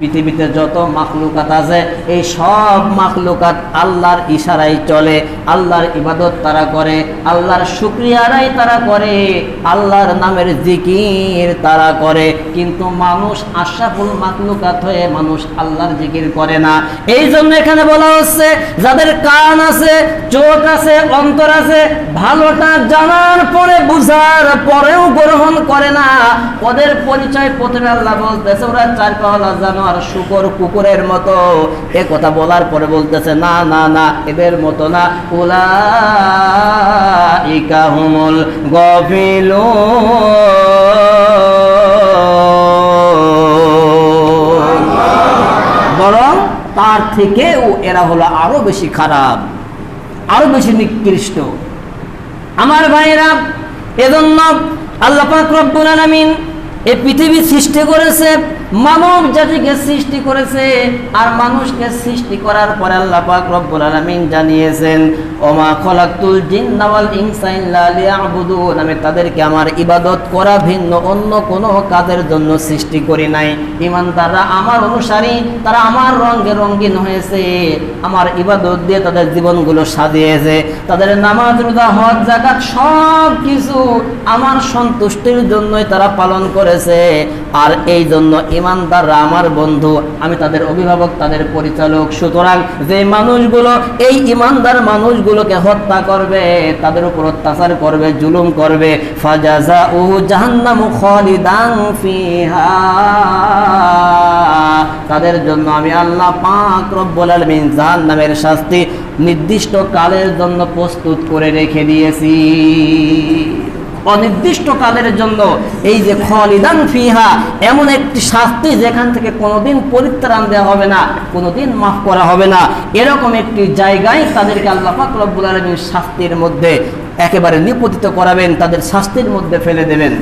পৃথিবীতে যত মাখলুকাত আছে, এই সব মাখলুকাত আল্লাহর ইশারায় চলে, আল্লাহর ইবাদত তারা করে, আল্লাহর শুক্রিয়ারাই তারা করে, আল্লাহর নামের জিকির তারা করে। কিন্তু মানুষ আশাফুল মাখলুকাত হয়ে মানুষ আল্লাহর জিকির করে না। এই জন্য এখানে বলা হচ্ছে, যাদের কান আছে, চোখ আছে, অন্তর আছে, ভালোটা জানার পরে বুঝার পরেও গ্রহণ করে না। ওদের পরিচয় প্রথমে আল্লাহ বলতেছে, ওরা চার পাওয়ালা জানোয়ার শুকর কুকুরের মতো। এ কথা বলার পরে বলতেছে, না না না, এদের মতো না। উলা ইকা বরং তার থেকেও এরা হলো আরও বেশি খারাপ, আরও বেশি নিকৃষ্ট। আমার ভাইরা এজন্য আল্লাহ পাক রব্বুল আলামিন এই পৃথিবী সৃষ্টি করেছে, মানব জাতিকে সৃষ্টি করেছে, আর মানুষকে সৃষ্টি করার পর আল্লাহ পাক রব্বুল আলামিন জানিয়েছেন ওমা খলাকতুল জিন্না ওয়াল ইনসা ইল্লা লিয়াবুদুন। আমি তাদেরকে আমার ইবাদত করা ভিন্ন, অন্য কাজের জন্য সৃষ্টি করি নাই। আমার অনুসারী, তারা আমার রঙে রঙিন হয়েছে। আমার ইবাদত দিয়ে তাদের জীবনগুলো সাজিয়েছে। তাদের নামাজ, রোজা, হজ সব কিছু আমার সন্তুষ্টির জন্যই তারা পালন করেছে। আর এই জন্য ইমানদাররা আমার বন্ধু, আমি তাদের অভিভাবক, তাদের পরিচালক। সুতরাং যে মানুষগুলো, এই ইমানদার মানুষগুলোকে হত্যা করবে, তাদের উপর অত্যাচার করবে, জুলুম করবে। ফাজাজা ও জাহান্নামু খালিদান ফিহা। তাদের জন্য আমি আল্লাহ পাক রব্বুল আলামিন জাহান্নামের শাস্তি নির্দিষ্ট কালের জন্য প্রস্তুত করে রেখে দিয়েছি। অনির্দিষ্ট কালের জন্য এই যে খলিদান ফিহা, এমন একটি শাস্তি যেখান থেকে কোনোদিন পরিত্রাণ দেওয়া হবে না, কোনোদিন মাফ করা হবে না। এরকম একটি জায়গায় তাদেরকে আল্লাহ ফাকরবুল আলমীর শাস্তির মধ্যে একেবারে নিপতিত করাবেন, তাদের শাস্তির মধ্যে ফেলে দেবেন।